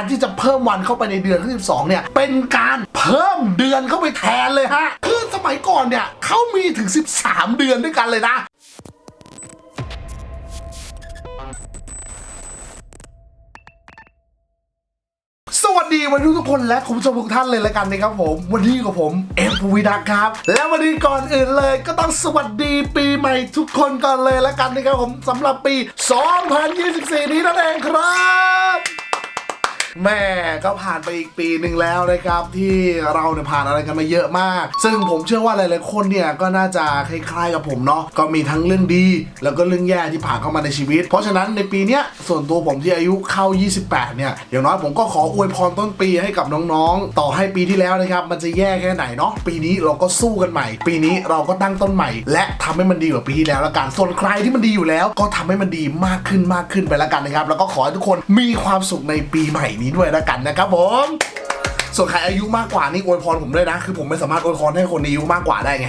การที่จะเพิ่มวันเข้าไปในเดือนที่12เนี่ยเป็นการเพิ่มเดือนเข้าไปแทนเลยฮะคือสมัยก่อนเนี่ยเขามีถึง 13 เดือนด้วยกันเลยนะสวัสดีวันนี้ทุกคนและคุณผู้ชมทุกท่านเลยละกันนะครับผม วันนี้กับผมเอฟวีดักครับ และวันนี้ก่อนอื่นเลยก็ต้องสวัสดีปีใหม่ทุกคนก่อนเลยละกันนะครับผมสำหรับปี 2024 นี้นั่นเองครับ แม่ก็ผ่านไปอีกปีหนึ่งแล้วนะครับ ที่เราเนี่ยผ่านอะไรกันมาเยอะมาก ซึ่งผมเชื่อว่าหลายๆคนเนี่ยก็น่าจะคล้ายๆกับผมเนาะก็มีทั้งเรื่องดี แล้วก็เรื่องแย่ที่ผ่านเข้ามาในชีวิต เพราะฉะนั้นในปีเนี้ยส่วนตัวผมที่อายุเข้า 28 เนี่ยอย่างน้อยผมก็ขออวยพรต้นปีให้กับน้องๆ ต่อให้ปีที่แล้วนะครับ มันจะแย่แค่ไหนเนาะปีนี้เราก็สู้กันใหม่ ปีนี้เราก็ตั้งต้นใหม่ และทำให้มันดีกว่าปีที่แล้วละกันส่วนใครที่มันดีอยู่แล้ว ก็ทำให้มันดีมากขึ้นมากขึ้นไปละกันนะครับแล้วก็ขอให้ทุกคนมีความสุขในปีใหม่นี้ด้วยละกันนะครับผมส่วนใครอายุมากกว่านี่อวยพรผมด้วยนะ คือผมไม่สามารถอวยพรให้คนอายุมากกว่าได้ไง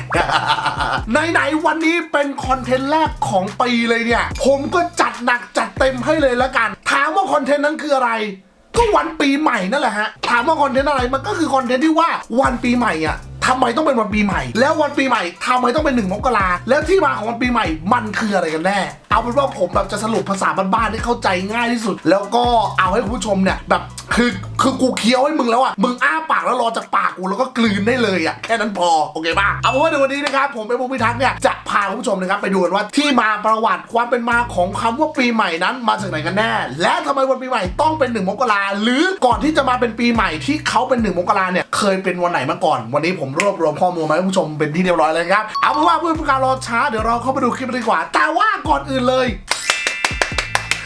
ไหนๆวันนี้เป็นคอนเทนต์แรกของปีเลยเนี่ย ผมก็จัดหนักจัดเต็มให้เลยละกัน ถามว่าคอนเทนต์นั้นคืออะไรก็วันปีใหม่นั่นแหละฮะ ถามว่าคอนเทนต์อะไรมันก็คือคอนเทนต์ที่ว่าวันปีใหม่อะทำไมต้องเป็นวันปีใหม่ แล้ววันปีใหม่ทำไมต้องเป็นหนึ่งมกราแล้วที่มาของวันปีใหม่มันคืออะไรกันแน่ เอาเป็นว่าผมแบบจะสรุปภาษาบ้านๆให้เข้าใจง่ายที่สุด แล้วก็เอาให้คุณผู้ชมเนี่ยแบบคือคือกูเคี้ยวให้มึงแล้วอะ มึงอ้าปากแล้วรอจากปากกูแล้วก็กลืนได้เลยอะ แค่นั้นพอ โอเคป่ะ เอาเป็นว่าในวันนี้นะครับ ผมเป็นผู้พิทักษ์เนี่ย จะพาคุณผู้ชมนะครับ ไปดูกันว่าที่มาประวัติความเป็นมาของคำว่าปีใหม่นั้น มาจากไหนกันแน่ และทำไมวันปีใหม่ต้องเป็นหนึ่งมกราหรือก่อนที่จะมาเป็นปีใหม่ที่เขาเป็นหนึ่งมกราเนี่ยเคยเป็นวันไหนมาก่อน วันนี้ผมรวบรวมข้อมูลมาให้คุณผู้ชมเป็นที่เรียบร้อยเลยครับ เอาเป็นว่าเพื่อเป็นการรอช้าเดี๋ยวเราเข้าไปดูคลิปดีกว่า แต่ว่าก่อนอื่นเลย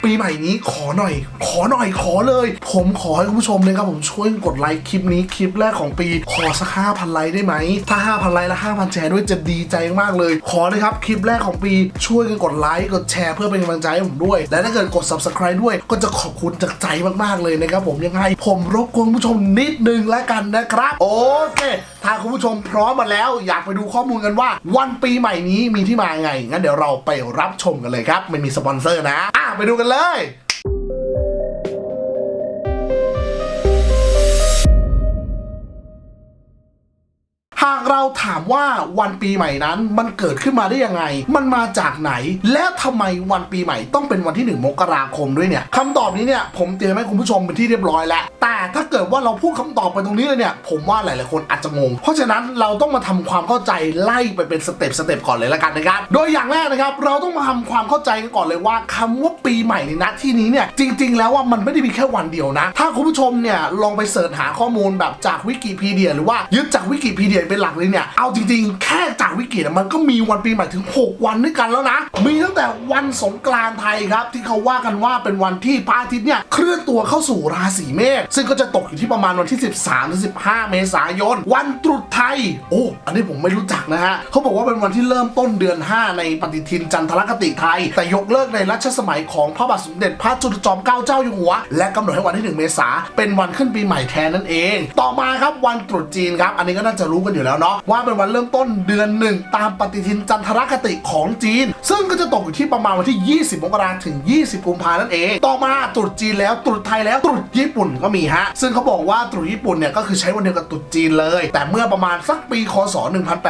ปีใหม่นี้ขอหน่อย ขอหน่อยขอเลย ผมขอให้คุณผู้ชมนะครับผมช่วยกดไลค์คลิปนี้คลิปแรกของปี ขอสักห้าพันไลค์ได้ไหม ถ้า5,000ไลค์และ5,000แชร์ด้วยจะดีใจมากเลย ขอเลยครับคลิปแรกของปีช่วยกันกดไลค์กดแชร์เพื่อเป็นกำลังใจให้ผมด้วย และถ้าเกิดกด subscribe ด้วยก็จะขอบคุณจากใจมากๆเลยนะครับผมยังไงผมรบกวนผู้ชมนิดนึงแล้วกันนะครับ โอเค ถ้าคุณผู้ชมพร้อมมาแล้วอยากไปดูข้อมูลกันว่า วันปีใหม่นี้มีที่มาไงงั้นเดี๋ยวเราไปรับชมกันเลยครับ ไม่มีสปอนเซอร์นะอะไปดูกันเลย หากเราถามว่าวันปีใหม่นั้นมันเกิดขึ้นมาได้ยังไง มันมาจากไหน และทำไมวันปีใหม่ต้องเป็นวันที่ 1 มกราคมด้วยเนี่ยคำตอบนี้เนี่ยผมเตรียมให้คุณผู้ชมเป็นที่เรียบร้อยแล้ว แต่ถ้าเกิดว่าเราพูดคำตอบไปตรงนี้เลยเนี่ย ผมว่าหลายๆคนอาจจะงง เพราะฉะนั้นเราต้องมาทำความเข้าใจไล่ไปเป็นสเต็ปสเต็ปก่อนเลยละกันนะครับ โดยอย่างแรกนะครับ เราต้องมาทำความเข้าใจกันก่อนเลยว่าคำว่าปีใหม่ในนัดที่นี้เนี่ยจริง ๆ แล้วว่ามันไม่ได้มีแค่วันเดียวนะ ถ้าคุณผู้ชมเนี่ยลองไปเสิร์ชหาข้อมูลแบบจากวิกิพีเดีย หรือว่ายึดจากวิกิพีเดียเป็นหลักเลยเนี่ย เอาจริงๆ แค่จากวิกิเนี่ยมันก็มีวันปีใหม่ถึง 6 วันด้วยกันแล้วนะ มีตั้งแต่วันสงกรานต์ไทยครับ ที่เขาว่ากันว่าเป็นวันที่พระอาทิตย์เนี่ยเคลื่อนตัวเข้าสู่ราศีเมษซึ่งก็จะตกอยู่ที่ประมาณวันที่ 13ถึง15 เมษายน วันตรุษไทย โอ้อันนี้ผมไม่รู้จักนะฮะเขาบอกว่าเป็นวันที่เริ่มต้นเดือน 5 ในปฏิทินจันทรคติไทย แต่ยกเลิกในรัชสมัยของพระบาทสมเด็จพระจุลจอมเกล้าเจ้าอยู่หัว และกำหนดให้วันที่ 1 เมษาเป็นวันขึ้นปีใหม่แทนนั่นเอง ต่อมาครับวันตรุษจีนครับ อันนี้ก็น่าจะรู้กันอยู่แล้วเนาะว่าเป็นวันเริ่มต้นเดือนหนึ่งตามปฏิทินจันทรคติของจีน ซึ่งก็จะตกอยู่ที่ประมาณวันที่ 20 มกราคมถึง 20 กุมภาพันธ์นั่นเอง ต่อมาตรุษจีนแล้วตรุษไทยแล้วตรุษญี่ปุ่นก็มีฮะ ซึ่งเขาบอกว่าตรุษญี่ปุ่นเนี่ยก็คือใช้วันเดียวกับตรุษจีนเลย แต่เมื่อประมาณสักปีคศ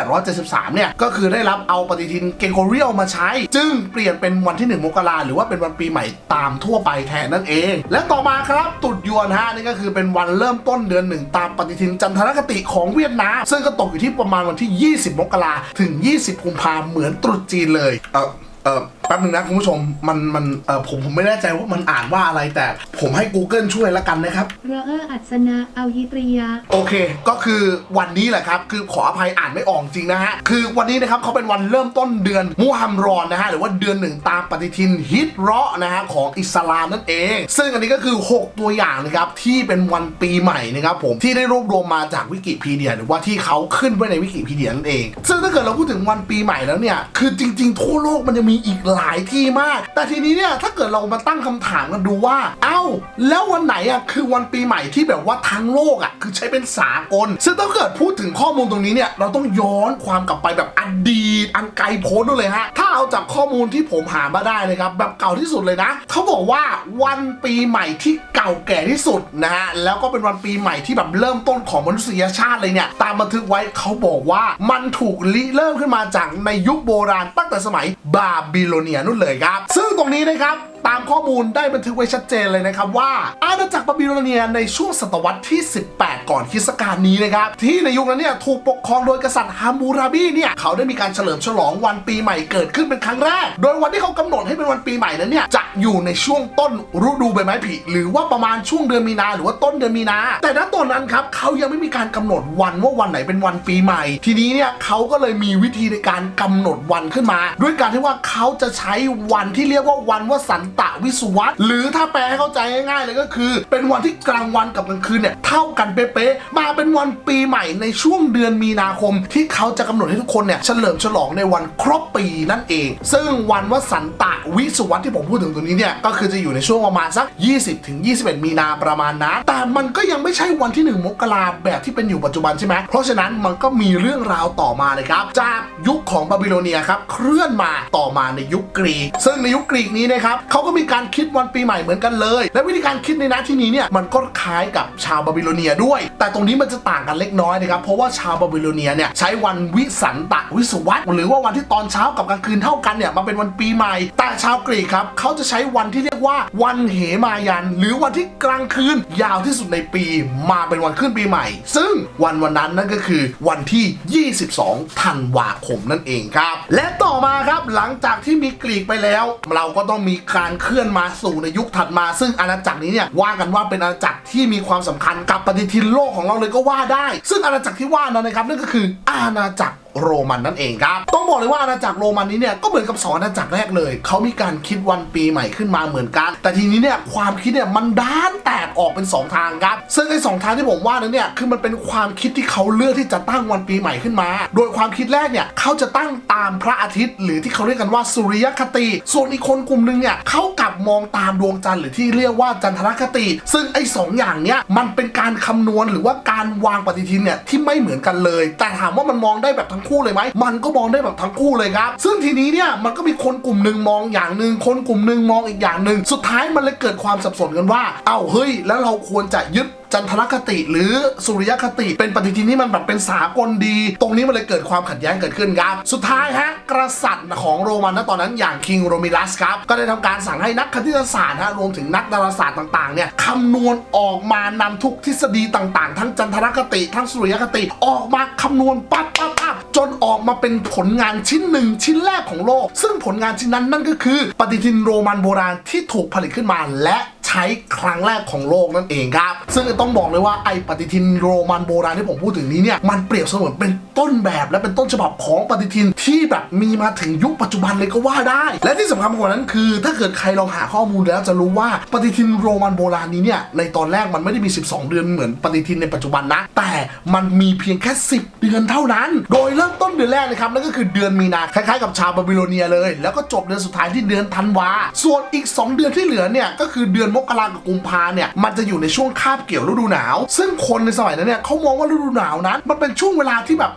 1873 เนี่ยก็คือได้รับเอาปฏิทินเกโกเรียลมาใช้ จึงเปลี่ยนเป็นวันที่ 1 มกราหรือว่าเป็นวันปีใหม่ตามทั่วไปแทนนั่นเอง และต่อมาครับตรุษยวนฮะนี่ก็คือเป็นวันเริ่มต้นเดือนหนึ่งตามปฏิทินจันทรคติของเวียดนามซึ่งก็ตกอยู่ที่ประมาณวันที่ 20 มกราถึง 20 กุมภาเหมือนตรุษจีนเลย เออเออแป๊บนึงนะคุณผู้ชมมันมันเออผมผมไม่แน่ใจว่ามันอ่านว่าอะไรแต่ ผมให้ Google ช่วยแล้วกันนะครับ เรอเออร์อัศนะเอาฮิตริยะโอเค ก็คือวันนี้แหละครับ คือขออภัยอ่านไม่ออกจริงนะฮะ คือวันนี้นะครับเขาเป็นวันเริ่มต้นเดือนมุฮัมรอนนะฮะ หรือว่าเดือนหนึ่งตามปฏิทินฮิตเราะห์นะฮะของอิสลามนั่นเอง ซึ่งอันนี้ก็คือ 6 ตัวอย่างนะครับ ที่เป็นวันปีใหม่นะครับผม ที่ได้รวบรวมมาจากวิกิพีเดีย หรือว่าที่เขาขึ้นไว้ในวิกิพีเดียนั่นเอง ซึ่งถ้าเกิดเราพูดถึงวันปีใหม่แล้วเนี่ย คือจริง ๆ ทั่วโลกมันจะมีอีกหลายที่มาก แต่ทีนี้เนี่ยถ้าเกิดเรามาตั้งคำถามกันดูว่า เอ้า แล้ววันไหนอะคือวันปีใหม่ที่แบบว่าทั้งโลกอะคือใช้เป็นสากล ซึ่งถ้าเกิดพูดถึงข้อมูลตรงนี้เนี่ยเราต้องย้อนความกลับไปแบบอดีตอันไกลโพ้นนู่นเลยฮะ ถ้าเอาจากข้อมูลที่ผมหามาได้เลยครับ แบบเก่าที่สุดเลยนะเขาบอกว่าวันปีใหม่ที่เก่าแก่ที่สุดนะฮะแล้วก็เป็นวันปีใหม่ที่แบบเริ่มต้นของมนุษยชาติเลยเนี่ยตามบันทึกไว้เขาบอกว่ามันถูกริเริ่มขึ้นมาจากในยุคโบราณตั้งแต่สมัยบาบิโลเนียนู่นเลยครับ ซึ่งตรงนี้นะครับ ตามข้อมูลได้บันทึกไว้ชัดเจนเลยนะครับว่า อาณาจักรบาบิโลเนียในช่วงศตวรรษที่ 18 ก่อนคริสต์กาลนี้นะครับ ที่ในยุคนั้นเนี่ยถูกปกครองโดยกษัตริย์ฮามูราบีเนี่ย เขาได้มีการเฉลิมฉลองวันปีใหม่เกิดขึ้นเป็นครั้งแรก โดยวันที่เขากำหนดให้เป็นวันปีใหม่นั้นเนี่ยจะอยู่ในช่วงต้นฤดูใบไม้ผลิหรือว่าประมาณช่วงเดือนมีนาหรือว่าต้นเดือนมีนา แต่ณตอนนั้นครับเขายังไม่มีการกำหนดวันว่าวันไหนเป็นวันปีใหม่ ทีนี้เนี่ยเขาก็เลยมีวิธีในการกำหนดวันขึ้นมา ด้วยการที่ว่าเขาจะใช้วันที่เรียกว่าวันวสันตตะวิสุวัตหรือถ้าแปลให้เข้าใจง่ายๆเลยก็คือ เป็นวันที่กลางวันกับกลางคืนเนี่ยเท่ากันเป๊ะๆมาเป็นวันปีใหม่ในช่วงเดือนมีนาคม ที่เขาจะกำหนดให้ทุกคนเนี่ยเฉลิมฉลองในวันครบปีนั่นเอง ซึ่งวันวสันตะวิสุวัตที่ผมพูดถึงตรงนี้เนี่ยก็คือจะอยู่ในช่วงประมาณสัก 20 ถึง 21 มีนาประมาณนั้นแต่มันก็ยังไม่ใช่วันที่ 1 มกราแบบที่เป็นอยู่ปัจจุบันใช่ไหมเพราะฉะนั้นมันก็มีเรื่องราวต่อมาเลยครับจากยุคของบาบิโลเนียครับเคลื่อนมาต่อมาในยุคกรีกซึ่งในยุคกรีกนี้นะครับเขาก็มีการคิดวันปีใหม่เหมือนกันเลย และวิธีการคิดในนัที่นี้เนี่ยมันก็คล้ายกับชาวบาบิโลเนียด้วย แต่ตรงนี้มันจะต่างกันเล็กน้อยนะครับเพราะว่าชาวบาบิโลเนียเนี่ยใช้วันวิสันตะวิสุวัตหรือว่าวันที่ตอนเช้ากับกลางคืนเท่ากันเนี่ยมาเป็นวันปีใหม่ แต่ชาวกรีกครับเขาจะใช้วันที่เรียกว่าวันเหมายัน หรือวันที่กลางคืนยาวที่สุดในปี มาเป็นวันขึ้นปีใหม่ ซึ่งวันวันนั้นนั่นก็คือวันที่ 22 ธันวาคมนั่นเองครับ และต่อมาครับหลังจากที่มีกรีกไปแล้ว เราก็ต้องมีการเคลื่อนมาสู่ในยุคถัดมา ซึ่งอาณาจักรนี้เนี่ยว่ากันว่าเป็นอาณาจักรที่มีความสำคัญกับปฏิทินโลกของเราเลยก็ว่าได้ ซึ่งอาณาจักรที่ว่านั้นนะครับนั่นก็คืออาณาจักร โรมันนั่นเองครับ ต้องบอกเลยว่าอาณาจักรโรมันนี้เนี่ยก็เหมือนกับสองอาณาจักรแรกเลย เขามีการคิดวันปีใหม่ขึ้นมาเหมือนกัน แต่ทีนี้เนี่ยความคิดเนี่ยมันด้านแตกออกเป็นสองทางครับ ซึ่งไอ้สองทางที่ผมว่านั้นเนี่ยคือมันเป็นความคิดที่เขาเลือกที่จะตั้งวันปีใหม่ขึ้นมา โดยความคิดแรกเนี่ยเขาจะตั้งตามพระอาทิตย์ หรือที่เขาเรียกกันว่าสุริยคติ ส่วนอีกคนกลุ่มหนึ่งเนี่ยเขากลับมองตามดวงจันทร์หรือที่เรียกว่าจันทรคติ ซึ่งไอ้สองอย่างเนี้ยมันเป็นการคำนวณหรือว่าการวางปฏิทินเนี่ยที่ไม่เหมือนกันเลย แต่ถามว่ามันมองได้แบบทั้งคู่เลยไหมมันก็มองได้แบบทั้งคู่เลยครับ ซึ่งทีนี้เนี่ยมันก็มีคนกลุ่มหนึ่งมองอย่างหนึ่งคนกลุ่มหนึ่งมองอีกอย่างหนึ่งสุดท้ายมันเลยเกิดความสับสนกันว่า เอ้าเฮ้ย แล้วเราควรจะยึด จันทรคติหรือสุริยคติ เป็นปฏิทินที่มันแบบเป็นสากลดี ตรงนี้มันเลยเกิดความขัดแย้งเกิดขึ้นครับสุดท้ายฮะกษัตริย์ของโรมันณตอนนั้นอย่างคิงโรมิลัสครับก็ได้ทำการสั่งให้นักคณิตศาสตร์ฮะรวมถึงนักดาราศาสตร์ต่างๆเนี่ยคำนวณออกมานำทุกทฤษฎีต่างๆ ทั้งจันทรคติ ทั้งสุริยคติออกมาคำนวณปั๊บปั๊บปั๊บจนออกมาเป็นผลงานชิ้นหนึ่งชิ้นแรกของโลก ซึ่งผลงานชิ้นนั้นนั่นก็คือ ปฏิทินโรมันโบราณที่ถูกผลิตขึ้นมาและ ช้ครั้งแรกของโลกนั่นเองครับ ซึ่งต้องบอกเลยว่าไอ้ปฏิทินโรมันโบราณที่ผมพูดถึงนี้เนี่ยมันเปรียบเสมือนเป็นต้นแบบและเป็นต้นฉบับของปฏิทินที่แบบมีมาถึงยุคปัจจุบันเลยก็ว่าได้ และที่สำคัญกว่านั้นคือ ถ้าเกิดใครลองหาข้อมูลแล้วจะรู้ว่าปฏิทินโรมันโบราณนี้เนี่ยในตอนแรกมันไม่ได้มี 12 เดือนเหมือนปฏิทินในปัจจุบันนะ แต่มันมีเพียงแค่ 10 เดือนเท่านั้น โดยเริ่มต้นเดือนแรกนะครับนั่นก็คือเดือนมีนาคล้ายๆกับชาวบาบิโลเนียเลย แล้วก็จบเดือนสุดท้ายที่เดือนธันวาส่วนอีก 2 เดือนที่เหลือเนี่ยก็คือเดือนมกกรากับกุมภาเนี่ยมันจะอยู่ในช่วงคาบเกี่ยวฤดูหนาว ซึ่งคนในสมัยนั้นเนี่ยเขามองว่าฤดูหนาวนั้น มันเป็นช่วงเวลาที่แบบ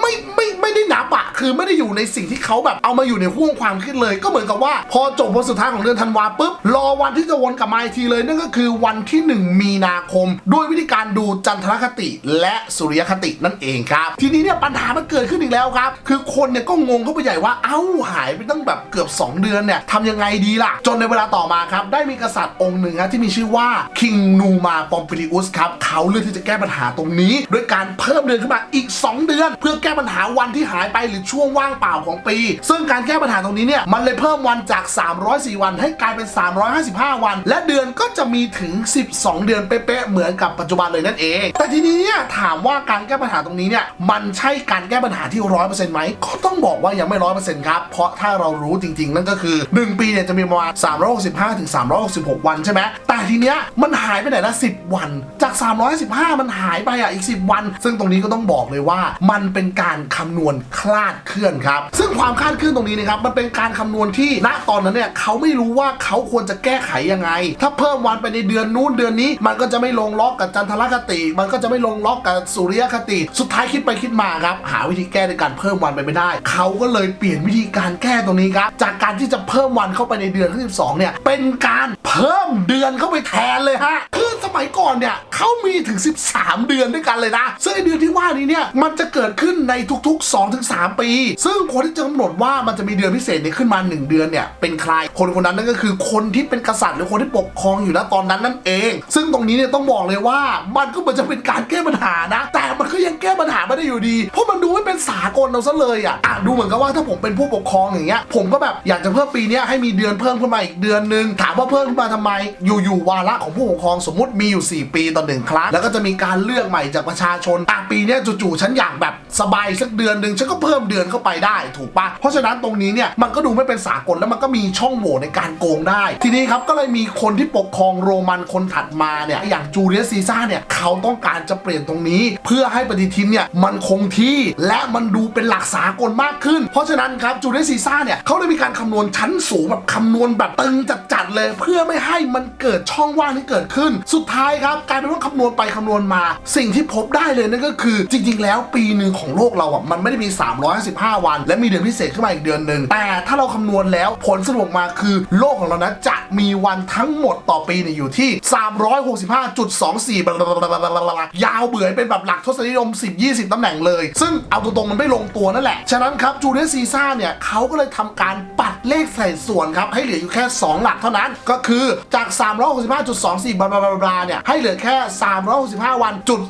ไม่ไม่ไม่ได้นับอะคือไม่ได้อยู่ในสิ่งที่เขาแบบเอามาอยู่ในห่วงความคิดเลย ก็เหมือนกับว่า พอจบวันสุดท้ายของเดือนธันวาปุ๊บรอวันที่จะวนกลับมาอีกทีเลยนั่นก็คือวันที่ 1 มีนาคม ด้วยวิธีการดูจันทรคติและสุริยคตินั่นเองครับ ทีนี้เนี่ยปัญหามันเกิดขึ้นอีกแล้วครับ คือคนเนี่ยก็งงเข้าไปใหญ่ว่าเอ้าหายไปตั้งแบบเกือบ 2 เดือนเนี่ยทำยังไงดีล่ะ จนในเวลาต่อมาครับได้มีกษัตริย์องค์หนึ่งฮะที่มีชื่อว่าคิงนูมาปอมปิลิอุสครับเขาเลือกที่จะแก้ปัญหาตรงนี้ ด้วยการเพิ่มเดือนขึ้นมาอีก 2 เดือน เพื่อแก้ปัญหาวันที่หายไปหรือช่วงว่างเปล่าของปี ซึ่งการแก้ปัญหาตรงนี้เนี่ยมันเลยเพิ่มวันจาก 304 วันให้กลายเป็น 355 วัน และเดือนก็จะมีถึง 12 เดือนเป๊ะๆเหมือนกับปัจจุบันเลยนั่นเอง แต่ทีนี้เนี่ยถามว่าการแก้ปัญหาตรงนี้เนี่ยมันใช่การแก้ปัญหาที่ร้อยเปอร์เซ็นต์ไหมก็ต้องบอกว่ายังไม่ร้อยเปอร์เซ็นต์ครับเพราะถ้าเรารู้จริง ๆ นั่นก็คือ 1 ปีเนี่ยจะมีประมาณ365ถึง366 วันใช่ไหมแต่ทีเนี้ยมันหายไปไหนละ10 วัน จาก 315 มันหายไปอะอีก 10 วัน ซึ่งตรงนี้ก็ต้องบอกเลยว่ามันเป็นเป็นการคำนวณคลาดเคลื่อนครับ ซึ่งความคลาดเคลื่อนตรงนี้นะครับมันเป็นการคำนวณที่ณตอนนั้นเนี่ยเขาไม่รู้ว่าเขาควรจะแก้ไขยังไง ถ้าเพิ่มวันไปในเดือนนู้นเดือนนี้ มันก็จะไม่ลงล็อกกับจันทรคติ มันก็จะไม่ลงล็อกกับสุริยคติ สุดท้ายคิดไปคิดมาครับ หาวิธีแก้ในการเพิ่มวันไปไม่ได้ เขาก็เลยเปลี่ยนวิธีการแก้ตรงนี้ครับจากการที่จะเพิ่มวันเข้าไปในเดือนที่12เนี่ยเป็นการ พิ่มเดือนเข้าไปแทนเลยฮะ คือสมัยก่อนเนี่ยเขามีถึง 13 เดือนด้วยกันเลยนะ ซึ่งไอ้เดือนที่ว่านี้เนี่ยมันจะเกิดขึ้นในทุกๆ 2-3 ปี ซึ่งคนที่จะกำหนดว่ามันจะมีเดือนพิเศษนี้ขึ้นมา 1 เดือนเนี่ยเป็นใคร คนคนนั้นนั่นก็คือคนที่เป็นกษัตริย์หรือคนที่ปกครองอยู่ณตอนนั้นนั่นเอง ซึ่งตรงนี้เนี่ยต้องบอกเลยว่ามันก็เหมือนจะเป็นการแก้ปัญหานะ แต่มันก็ยังแก้ปัญหาไม่ได้อยู่ดี เพราะมันดูไม่เป็นสากลเอาซะเลยอะอะดูเหมือนกับว่าถ้าผมเป็นผู้ปกครองอย่างเงี้ยผมก็แบบอยากจะเพิ่มปีเนี้ยให้มีเดือนเพิ่มขึ้นมาอีกเดือนหนึ่งถามว่าเพิ่มขึ้นมาทำไม อยู่ๆวาระของผู้ปกครองสมมติมีอยู่ 4 ปีต่อหนึ่งครั้ง แล้วก็จะมีการเลือกใหม่จากประชาชนอะปีนี้จู่ๆฉันอยากแบบสบายสักเดือนหนึ่งฉันก็เพิ่มเดือนเข้าไปได้ถูกปะเพราะฉะนั้นตรงนี้เนี่ยมันก็ดูไม่เป็นสากลแล้วมันก็มีช่องโหว่ในการโกงได้ ทีนี้ครับก็เลยมีคนที่ปกครองโรมันคนถัดมาเนี่ยอย่างจูเลียสซีซ่าร์เนี่ยเขาต้องการจะเปลี่ยนตรงนี้ เพื่อให้ปฏิทินเนี่ยมันคงที่และมันดูเป็นหลักสากลมากขึ้น เพราะฉะนั้นครับจูเลียสซีซ่าร์เนี่ยเขาได้มีการคำนวณชั้นสูงแบบคำนวณแบบตึงจัดๆเลยเพื่อไม่ให้มันเกิดช่องว่างที่เกิดขึ้น สุดท้ายครับกลายเป็นว่าคำนวณไปคำนวณมา สิ่งที่พบได้เลยนั่นก็คือ จริง ๆ แล้วปีหนึ่งของโลกเราอะมันไม่ได้มี 355 วัน และมีเดือนพิเศษขึ้นมาอีกเดือนหนึ่งแต่ถ้าเราคำนวณแล้วผลสรุปมาคือ โลกของเรานะจะมีวันทั้งหมดต่อปีเนี่ยอยู่ที่ 365.24บลาบลาบลาบลาบลาบลายาวเบื่อเป็นแบบหลักทศนิยม 10-20ตำแหน่งเลย ซึ่งเอาตรงๆมันไม่ลงตัวนั่นแหละ ฉะนั้นครับจูเลียสซีซ่าเนี่ยเขาก็เลยทำการปัดเลขใส่ส่วนครับให้เหลืออยู่แค่ 2 หลักเท่านั้นก็คือจาก 365.24บลาบลาบลาบลาเนี่ยให้เหลือแค่ 365 วันจุด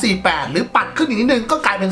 248 หรือปัดขึ้นอีกนิดนึงก็กลายเป็น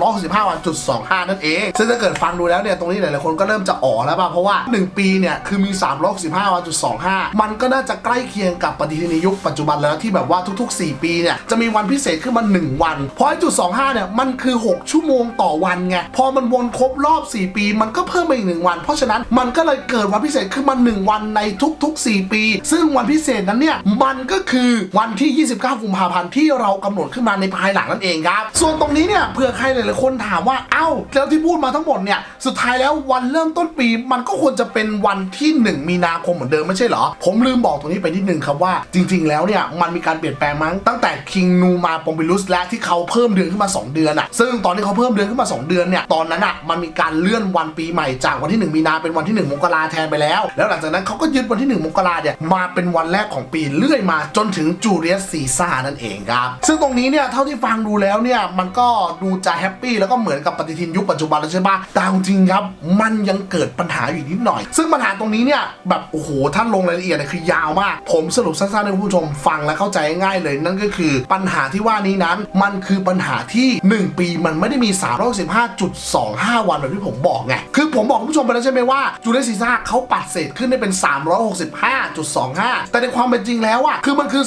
365 วันจุด25 นั่นเอง ซึ่งถ้าเกิดฟังดูแล้วเนี่ยตรงนี้หลายๆคนก็เริ่มจะอ๋อแล้วป่ะเพราะว่า 1 ปีเนี่ยคือมี 365 วันจุด25 มันก็น่าจะใกล้เคียงกับปฏิทินยุคปัจจุบันแล้วที่แบบว่าทุก ๆ 4 ปีเนี่ยจะมีวันพิเศษขึ้นมา 1 วัน เพราะจุด25 เนี่ยมันคือ 6 ชั่วโมงต่อวันไงพอมันวนครบรอบ 4 ปี มันก็เพิ่มไปอีก1วัน เพราะฉะนั้นมันก็เลยเกิดวันพิเศษขึ้นมา 1 วันในทุก ๆ 4 ปีซึ่งวันพิเศษนั้นเนี่ยมันก็คือวันที่ 29 กุมภาพันธ์ที่เรากำหนดขึ้นมาในภายหลังนั่นเองครับ ส่วนตรงนี้เนี่ยเผื่อใครหลายๆคนถามว่าเอ้าแล้วที่พูดมาทั้งหมดเนี่ยสุดท้ายแล้ววันเริ่มต้นปีมันก็ควรจะเป็นวันที่ 1 มีนาคมเหมือนเดิมไม่ใช่เหรอ ผมลืมบอกตรงนี้ไปนิดนึงครับว่าจริง ๆ แล้วเนี่ยมันมีการเปลี่ยนแปลงมั้งตั้งแต่คิงนูมาปอมบิลุสและที่เขาเพิ่มเดือนขึ้นมา 2 เดือนอะซึ่งตอนที่เขาเพิ่มเดือนขึ้นมา 2 เดือนเนี่ยตอนนั้นอะมันมีการเลื่อนวันปีใหม่จากวันที่ 1 มีนาเป็นวันที่ 1 มกราแทนไปแล้ว แล้วหลังจากนั้นเขาก็ยึดวันที่ 1 มกราเนี่ยมาเป็นวันแรกของปีเลื่อยมาจนถึงจูเลียสซีซ่านั่นเองครับ ซึ่งตรงนี้เนี่ยเท่าที่ฟังดูแล้วเนี่ยมันก็ดูจะแฮปปี้แล้วก็เหมือนกับปฏิทินยุคปัจจุบันแล้วใช่ปะแต่จริงครับ มันยังเกิดปัญหาอยู่นิดหน่อย ซึ่งปัญหาตรงนี้เนี่ยแบบโอ้โหท่านลงรายละเอียดเนี่ยคือยาวมาก ผมสรุปสั้นๆให้ผู้ชมฟังและเข้าใจง่ายเลย นั่นก็คือปัญหาที่ว่านี้นั้น มันคือปัญหาที่ 1 ปีมันไม่ได้มี 365.25 วันแบบที่ผมบอกไงคือผมบอกผู้ชมไปแล้วใช่ไหมว่าจูเลซีซ่าเขาปัดเศษขึ้นได้เป็น365.25 แต่ในความเป็นจริงแล้วอะคือมันคือ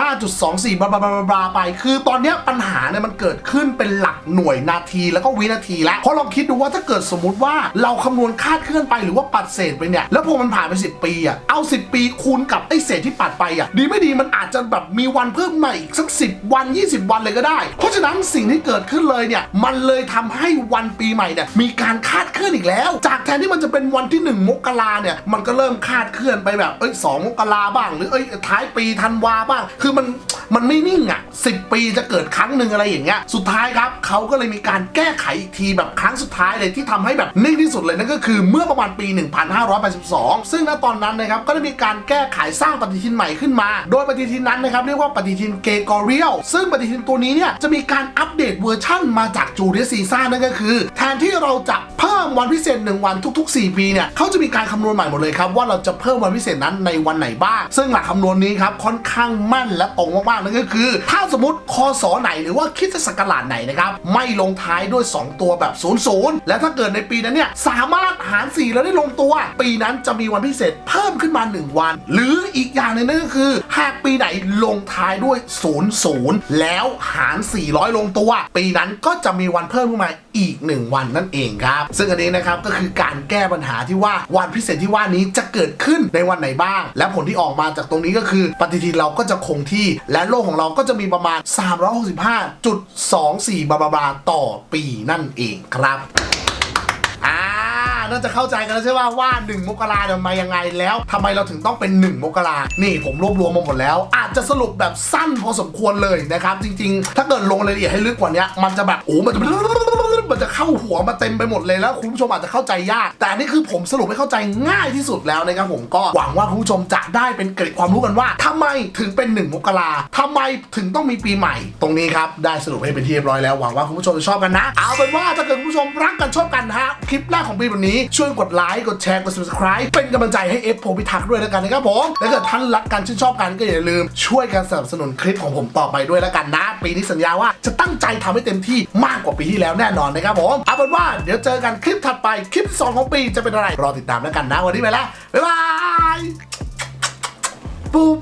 365.24บลาบลาบลาบลาไป คือตอนเนี้ยปัญหาเนี่ยมันเกิดขึ้นเป็นหลักหน่วยนาทีแล้วก็วินาทีแล้วเพราะลองคิดดูว่าถ้าเกิดสมมติว่าเราคำนวณคาดเคลื่อนไปหรือว่าปัดเศษไปเนี่ยแล้วพอมันผ่านไป 10 ปีอะเอา 10 ปีคูณกับไอ้เศษที่ปัดไปอะดีไม่ดีมันอาจจะแบบมีวันเพิ่มมาอีกสัก 10 วัน 20 วันเลยก็ได้ เพราะฉะนั้นสิ่งที่เกิดขึ้นเลยเนี่ยมันเลยทำให้วันปีใหม่เนี่ยมีการคาดเคลื่อนอีกแล้ว จากแทนที่มันจะเป็นวันที่ 1 มกราเนี่ยมันก็เริ่มคาดเคลื่อนไปแบบเอ้ยสองมกราบ้าง หรือเอ้ยท้ายปีธันวาบ้าง คือมันมันไม่นิ่งอะ10ปีจะเกิดครั้งหนึ่งอะไรอย่างเงี้ยสุดท้ายครับเขาก็เลยมีการแก้ไขอีกทีแบบครั้งสุดท้ายเลยที่ทำให้แบบนิ่งที่สุดเลยนั่นก็คือเมื่อประมาณปี 1582 ซึ่งณตอนนั้นนะครับก็ได้มีการแก้ไขสร้างปฏิทินใหม่ขึ้นมา โดยปฏิทินนั้นนะครับเรียกว่าปฏิทินเกกอเรียลซึ่งปฏิทินตัวนี้เนี่ยจะมีการอัปเดตเวอร์ชั่นมาจากจูเลียซีซ่านั่นก็คือ แทนที่เราจะเพิ่มมวันพิเศษ 1 วันทุก ๆ 4 ปีเนี่ยเขาจะมีการคำนวณใหม่หมดเลยครับว่าเราจะเพิ่มวันพิเศษนั้นในวันไหนบ้าง ซึ่งหลักคำนวณนี้ครับค่อนข้างแม่นและตรงมากๆนั่นก็คือ ถ้าสมมติคศไหนหรือว่าคิดศักราชไหนนะครับไม่ลงท้ายด้วย 2 ตัวแบบ00และถ้าเกิดในปีนั้นเนี่ยสามารถหาร 4 แล้วได้ลงตัว ปีนั้นจะมีวันพิเศษเพิ่มขึ้นมา 1 วัน หรืออีกอย่างหนึงนั่นก็คือหากปีไหนลงท้ายด้วย00แล้วหาร 400 ลงตัว ปีนั้นก็จะมีวันเพิ่มขึ้นมาอีก 1 วันนั่นเองครับซึ่งอันนี้นะครับ ก็คือการแก้ปัญหาที่ว่าวันพิเศษที่ว่านี้จะเกิดขึ้นในวันไหนบ้าง และผลที่ออกมาจากตรงนี้ก็คือ ปฏิทินเราก็จะคงที่ และโลกของเราก็จะมีประมาณ 365.24 บาบาบาต่อปีนั่นเองครับอ่าน่าจะเข้าใจกันแล้วใช่ไหมว่า 1 มกราเนี่ยมายังไงแล้วทำไมเราถึงต้องเป็น 1 มกรานี่ผมรวบรวมมาหมดแล้ว อาจจะสรุปแบบสั้นพอสมควรเลยนะครับ จริง ๆ ถ้าเกิดลงรายละเอียดให้ลึกกว่านี้มันจะแบบโอ้มันจะ มันจะเข้าหัวมาเต็มไปหมดเลยแล้วคุณผู้ชมอาจจะเข้าใจยาก แต่นี่คือผมสรุปให้เข้าใจง่ายที่สุดแล้วนะครับผมก็หวังว่าคุณผู้ชมจะได้เป็นเกร็ดความรู้กันว่าทำไมถึงเป็น1มกราทำไมถึงต้องมีปีใหม่ ตรงนี้ครับได้สรุปให้เป็นที่เรียบร้อยแล้วหวังว่าคุณผู้ชมจะชอบกันนะ เอาเป็นว่าถ้าเกิดคุณผู้ชมรักกันชอบกันนะฮะคลิปแรกของปีแบบนี้ช่วยกดไลค์กดแชร์กด subscribe เป็นกำลังใจให้เอฟผมพิทักษ์ด้วยแล้วกันนะครับผมและถ้าเกิดท่านรักกันชื่นชอบกันก็อย่าลืมช่วยกันสนับสนุนคลิปของผมต่อไปด้วยแล้วกันนะ ปีนี้สัญญาว่าจะตั้งใจทำให้เต็มที่มากกว่าปีที่แล้วแน่นอนนะครับผมเอาเป็นว่าเดี๋ยวเจอกันคลิปถัดไปคลิปที่สองของปีจะเป็นอะไรรอติดตามแล้วกันนะวันนี้ไปแล้วบ๊ายบายปุ๊บ